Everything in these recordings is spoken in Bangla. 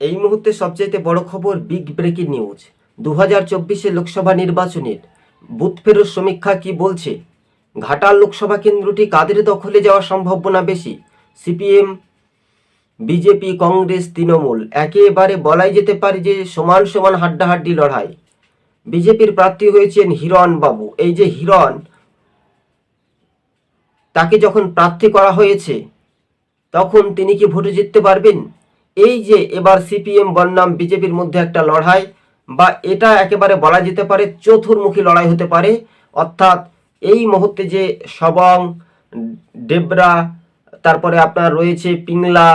এই মুহূর্তে সবচাইতে বড় খবর বিগ ব্রেকিং নিউজ। দু হাজার চব্বিশে লোকসভা নির্বাচনের বুথ ফেরত সমীক্ষা কি বলছে? ঘাটাল লোকসভা কেন্দ্রটি কাদের দখলে যাওয়ার সম্ভাবনা বেশি? সিপিএম, বিজেপি, কংগ্রেস, তৃণমূল একেবারে বলাই যেতে পারে যে সমান সমান হাড্ডাহাড্ডি লড়াই। বিজেপির প্রার্থী হয়েছেন হিরণ বাবু। এই যে হিরণ, তাকে যখন প্রার্থী করা হয়েছে, তখন তিনি কি ভোটে জিততে পারবেন? এই যে এবার সিপিএম বনাম বিজেপির মধ্যে একটা লড়াই, বা এটা একেবারে বলা যেতে পারে চতুর্মুখী লড়াই হতে পারে, অর্থাৎ এই মুহূর্তে যে সবং, ডেবরা, তারপরে আপনার রয়েছে পিংলা,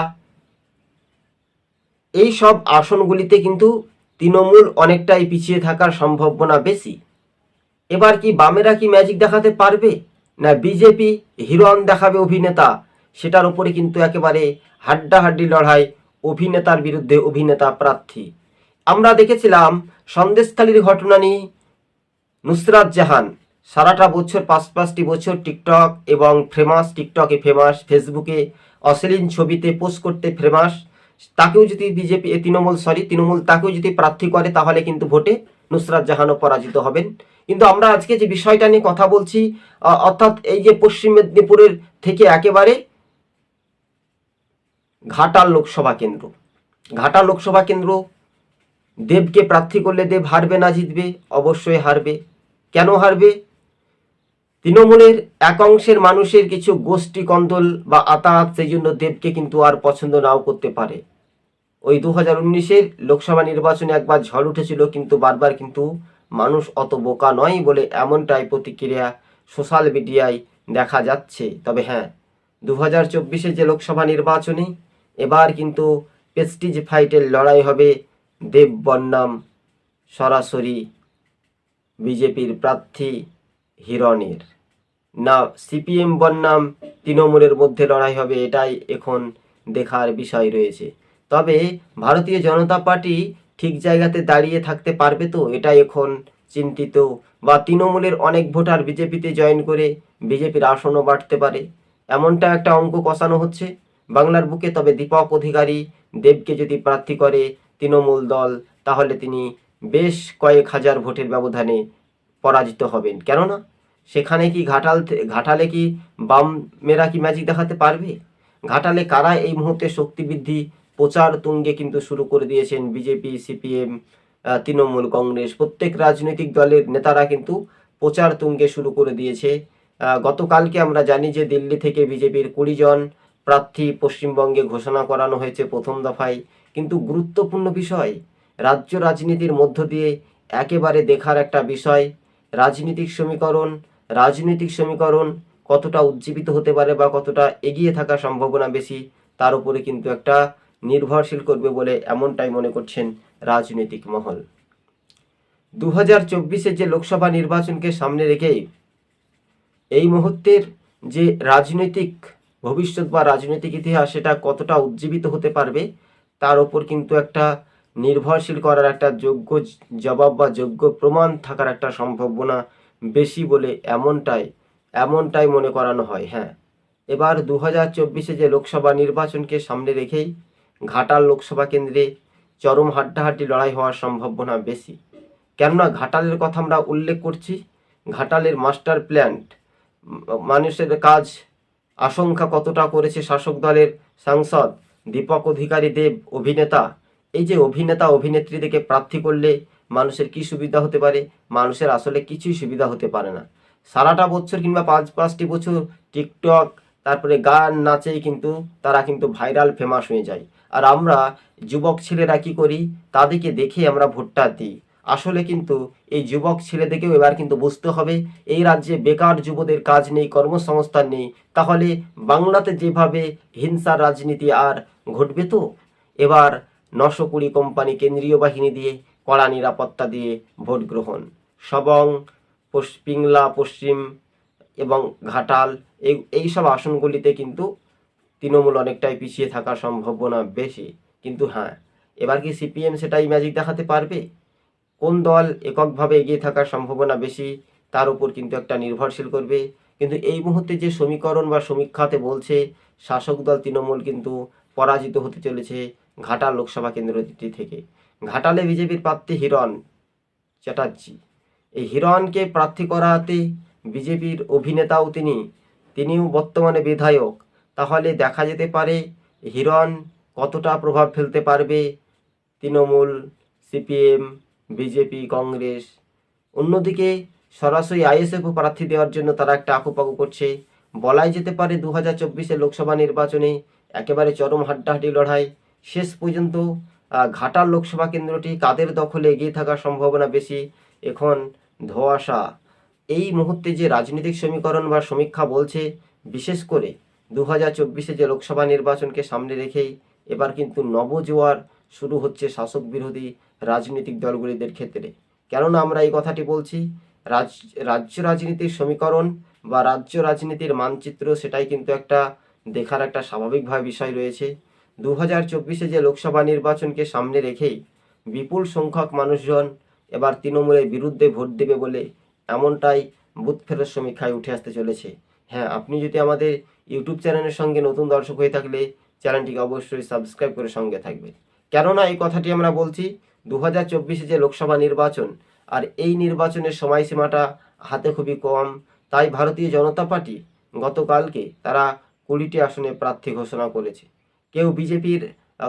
এই সব আসনগুলিতে কিন্তু তৃণমূল অনেকটাই পিছিয়ে থাকার সম্ভাবনা বেশি। এবার কি বামেরা কি ম্যাজিক দেখাতে পারবে? না বিজেপি হিরণ দেখাবে অভিনেতা? সেটার উপরে কিন্তু একেবারে হাড্ডাহাড্ডি লড়াই অভিনেতার বিরুদ্ধে অভিনেতা প্রার্থী। আমরা দেখেছিলাম সন্দেশখালীর ঘটনা নিয়ে নুসরাত জাহান। সারাটা বছর, পাঁচ পাঁচটি বছর টিকটক এবং ফেমাস টিকটকে ফেমাস, ফেসবুকে অশ্লীল ছবিতে পোস্ট করতে ফেমাস। তাকেও যদি বিজেপি তৃণমূল, সরি, তৃণমূল তাকেও যদি প্রার্থী করে, তাহলে কিন্তু ভোটে নুসরাত জাহানও পরাজিত হবেন। কিন্তু আমরা আজকে যে বিষয়টা নিয়ে কথা বলছি অর্থাৎ এই যে পশ্চিম মেদিনীপুরের থেকে একেবারে ঘাটাল লোকসভা কেন্দ্র। ঘাটাল লোকসভা কেন্দ্র, দেবকে প্রার্থী করলে দেব হারবে না জিতবে, অবশ্যই হারবে। কেন হারবে? তৃণমূলের এক অংশের মানুষের কিছু গোষ্ঠী কন্দল বা আতাত, সেই জন্য দেবকে কিন্তু আর পছন্দ নাও করতে পারে। ওই দু হাজার উনিশের লোকসভা নির্বাচনে একবার ঝড় উঠেছিল, কিন্তু বারবার কিন্তু মানুষ অত বোকা নয় বলে এমনটাই প্রতিক্রিয়া সোশ্যাল মিডিয়ায় দেখা যাচ্ছে। তবে হ্যাঁ দু হাজার চব্বিশে যে লোকসভা নির্বাচনে এবার কিন্তু প্রেস্টিজ ফাইটের লড়াই হবে দেব সরাসরি বিজেপির প্রার্থী হিরণের। না, সিপিএম বনাম তৃণমূলের মধ্যে লড়াই হবে এটাই এখন দেখার বিষয় রয়েছে। তবে ভারতীয় জনতা পার্টি ঠিক জায়গাতে দাঁড়িয়ে থাকতে পারবে তো, এটাই এখন চিন্তিত। বা তৃণমূলের অনেক ভোটার বিজেপিতে জয়েন করে বিজেপির আসনও বাড়তে পারে। এমনটা একটা অঙ্ক কষানো হচ্ছে। বাংলার বুকে তবে দীপক অধিকারী দেবকে যদি প্রার্থী করে তৃণমূল দল, তাহলে তিনি বেশ কয়েক হাজার ভোটের ব্যবধানে পরাজিত হবেন। কেননা, সেখানে কি ঘাটাল ঘাটালে কি বাম মেরা কি ম্যাজিক দেখাতে পারবে? ঘাটালে কারা এই মুহূর্তে শক্তি বৃদ্ধি প্রচার তুঙ্গে কিন্তু শুরু করে দিয়েছেন বিজেপি, সিপিএম তৃণমূল কংগ্রেস। প্রত্যেক রাজনৈতিক দলের নেতারা কিন্তু প্রচার তুঙ্গে শুরু করে দিয়েছে। গতকালকে আমরা জানি যে দিল্লি থেকে বিজেপির কুড়ি জন প্রার্থী পশ্চিমবঙ্গে ঘোষণা করানো হয়েছে প্রথম দফায়। কিন্তু গুরুত্বপূর্ণ বিষয়, রাজ্য রাজনীতির মধ্য দিয়ে একেবারে দেখার একটা বিষয়, রাজনৈতিক সমীকরণ রাজনৈতিক সমীকরণ কতটা উজ্জীবিত হতে পারে বা কতটা এগিয়ে থাকার সম্ভাবনা বেশি, তার উপরে কিন্তু একটা নির্ভরশীল করবে বলে এমনটাই মনে করছেন রাজনৈতিক মহল। দু হাজার যে লোকসভা নির্বাচনকে সামনে রেখেই এই মুহূর্তের যে রাজনৈতিক ভবিষ্যৎ বা রাজনৈতিক ইতিহাস সেটা কতটা উজ্জীবিত হতে পারবে, তার ওপর কিন্তু একটা নির্ভরশীল করার একটা যোগ্য জবাব বা যোগ্য প্রমাণ থাকার একটা সম্ভাবনা বেশি বলে এমনটাই এমনটাই মনে করানো হয়। হ্যাঁ এবার দু হাজার চব্বিশে যে লোকসভা নির্বাচনকে সামনে রেখেই ঘাটাল লোকসভা কেন্দ্রে চরম হাড্ডাহাড্ডি লড়াই হওয়ার সম্ভাবনা বেশি। কেননা ঘাটালের কথা আমরা উল্লেখ করছি, ঘাটালের মাস্টার প্ল্যান্ট, মানুষের কাজ আশঙ্কা কতটা করেছে শাসক দলের সাংসদ দীপক অধিকারী দেব অভিনেতা? এই যে অভিনেতা অভিনেত্রীদেরকে প্রার্থী করলে মানুষের কি সুবিধা হতে পারে? মানুষের আসলে কিছুই সুবিধা হতে পারে না। সারাটা বছর কিংবা পাঁচ, পাঁচটি বছর টিকটক, তারপরে গান, নাচেই কিন্তু তারা কিন্তু ভাইরাল ফেমাস হয়ে যায়। আর আমরা যুবক ছেলেরা কি করি? তাদেরকে দেখে আমরা ভোটটা দিই। আসলে কিন্তু এই যুবক ছেলেদেরকেও এবার কিন্তু বুঝতে হবে, এই রাজ্যে বেকার যুবদের কাজ নেই, কর্মসংস্থান নেই, তাহলে বাংলাতে যেভাবে হিংসার রাজনীতি আর ঘটবে তো? এবার নশো কুড়ি কোম্পানি কেন্দ্রীয় বাহিনী দিয়ে কড়া নিরাপত্তা দিয়ে ভোট গ্রহণ। সবং পিংলা, পশ্চিম এবং ঘাটাল, এই এইসব আসনগুলিতে কিন্তু তৃণমূল অনেকটাই পিছিয়ে থাকার সম্ভাবনা বেশি। কিন্তু হ্যাঁ এবার কি সিপিএম সেটাই ম্যাজিক দেখাতে পারবে? কোন দল এককভাবে এগিয়ে থাকার সম্ভাবনা বেশি, তার উপর কিন্তু একটা নির্ভরশীল করবে। কিন্তু এই মুহূর্তে যে সমীকরণ বা সমীক্ষাতে বলছে, শাসক দল তৃণমূল কিন্তু পরাজিত হতে চলেছে ঘাটাল লোকসভা কেন্দ্রটি থেকে। ঘাটালে বিজেপির প্রার্থী হিরণ চ্যাটার্জি। এই হিরণকে প্রার্থী করাতে বিজেপির অভিনেতাও তিনি, তিনিও বর্তমানে বিধায়ক। তাহলে দেখা যেতে পারে হিরণ কতটা প্রভাব ফেলতে পারবে তৃণমূল, সিপিএম বিজেপি, কংগ্রেস, অন্যদিকে সরাসরি আইএসএফও প্রার্থী দেওয়ার জন্য তারা একটা আকুপাকু করছে। বলাই যেতে পারে দু হাজার চব্বিশে লোকসভা নির্বাচনে একেবারে চরম হাড্ডাহাড্ডি লড়াই। শেষ পর্যন্ত ঘাটাল লোকসভা কেন্দ্রটি কাদের দখলে এগিয়ে থাকার সম্ভাবনা বেশি, এখন ধোঁয়াশা। এই মুহূর্তে যে রাজনৈতিক সমীকরণ বা সমীক্ষা বলছে, বিশেষ করে দু হাজার চব্বিশে যে লোকসভা নির্বাচনকে সামনে রেখেই, এবার কিন্তু নবজোয়ার শুরু হচ্ছে শাসক বিরোধী রাজনৈতিক দলগুলিদের ক্ষেত্রে। কেননা আমরা এই কথাটি বলছি, রাজ, রাজ্য রাজনীতির সমীকরণ বা রাজ্য রাজনীতির মানচিত্র সেটাই কিন্তু একটা দেখার একটা স্বাভাবিকভাবে বিষয় রয়েছে। দু হাজার চব্বিশে যে লোকসভা নির্বাচনকে সামনে রেখেই বিপুল সংখ্যক মানুষজন এবার তৃণমূলের বিরুদ্ধে ভোট দেবে বলে এমনটাই বুথ ফেরত সমীক্ষায় উঠে আসতে চলেছে। হ্যাঁ আপনি যদি আমাদের ইউটিউব চ্যানেলের সঙ্গে নতুন দর্শক হয়ে থাকলে চ্যানেলটিকে অবশ্যই সাবস্ক্রাইব করে সঙ্গে থাকবেন। কেননা এই কথাটি আমরা বলছি দু হাজার চব্বিশে যে লোকসভা নির্বাচন আর এই নির্বাচনের সময়সীমাটা হাতে খুবই কম তাই ভারতীয় জনতা পার্টি গতকালকে তারা কুড়িটি আসনে প্রার্থী ঘোষণা করেছে। কেউ বিজেপির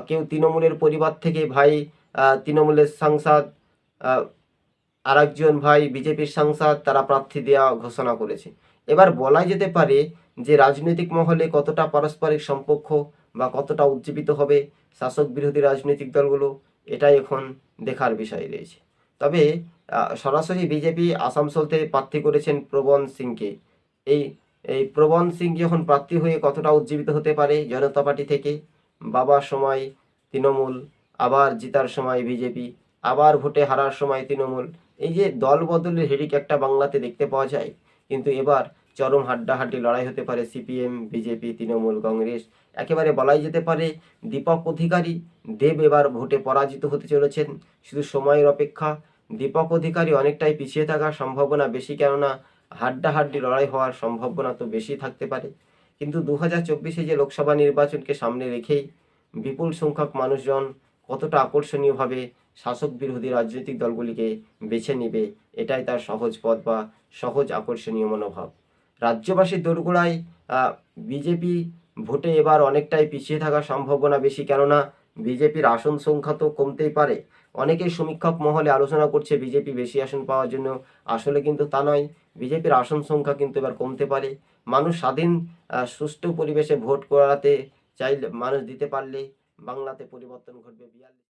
কেউ তৃণমূলের পরিবার থেকে ভাই তৃণমূলের সাংসদ আহ, আরেকজন ভাই বিজেপির সাংসদ তারা প্রার্থী দেওয়া ঘোষণা করেছে। এবার বলা যেতে পারে যে রাজনৈতিক মহলে কতটা পারস্পরিক সম্পর্ক বা কতটা উজ্জীবিত হবে শাসক বিরোধী রাজনৈতিক দলগুলো এটাই এখন দেখার বিষয় রয়েছে। তবে সরাসরি বিজেপি আসানসোল থেকে প্রার্থী করেছেন প্রবণ সিংকে। এই এই প্রবণ সিং যখন প্রার্থী হয়ে কতটা উজ্জীবিত হতে পারে জনতা পার্টি থেকে? বাবার সময় তৃণমূল, আবার জিতার সময় বিজেপি, আবার ভোটে হারার সময় তৃণমূল। এই যে দল বদলের হেরিক একটা বাংলাতে দেখতে পাওয়া যায়। কিন্তু এবার চরম হাড্ডাহাড্ডি লড়াই হতে পারে সিপিএম, বিজেপি, তৃণমূল, কংগ্রেস। একেবারে বলাই যেতে পারে দীপক অধিকারী। দেব এবার ভোটে পরাজিত হতে চলেছেন। শুধু সময়ের অপেক্ষা, দীপক অধিকারী অনেকটাই পিছিয়ে থাকার সম্ভাবনা বেশি, কেননা হাড্ডাহাড্ডি লড়াই হওয়ার সম্ভাবনা তো বেশি থাকতে পারে। কিন্তু দু হাজার যে লোকসভা নির্বাচনকে সামনে রেখেই বিপুল সংখ্যক মানুষজন কতটা আকর্ষণীয়ভাবে শাসক বিরোধী রাজনৈতিক দলগুলিকে বেছে নেবে, এটাই তার সহজ পথ বা সহজ আকর্ষণীয় মনোভাব। রাজ্যবাসীর দোরগোড়ায় বিজেপি ভোটে এবার অনেকটাই পিছিয়ে থাকার সম্ভাবনা বেশি, কেননা বিজেপির আসন সংখ্যা তো কমতেই পারে। অনেকেই সমীক্ষক মহলে আলোচনা করছে বিজেপি বেশি আসন পাওয়ার জন্য। আসলে কিন্তু তা নয়, বিজেপির আসন সংখ্যা কিন্তু এবার কমতে পারে। মানুষ স্বাধীন সুষ্ঠু পরিবেশে ভোট করাতে চাইলে, মানুষ দিতে পারলে বাংলাতে পরিবর্তন ঘটবে বিয়াল্লিশ।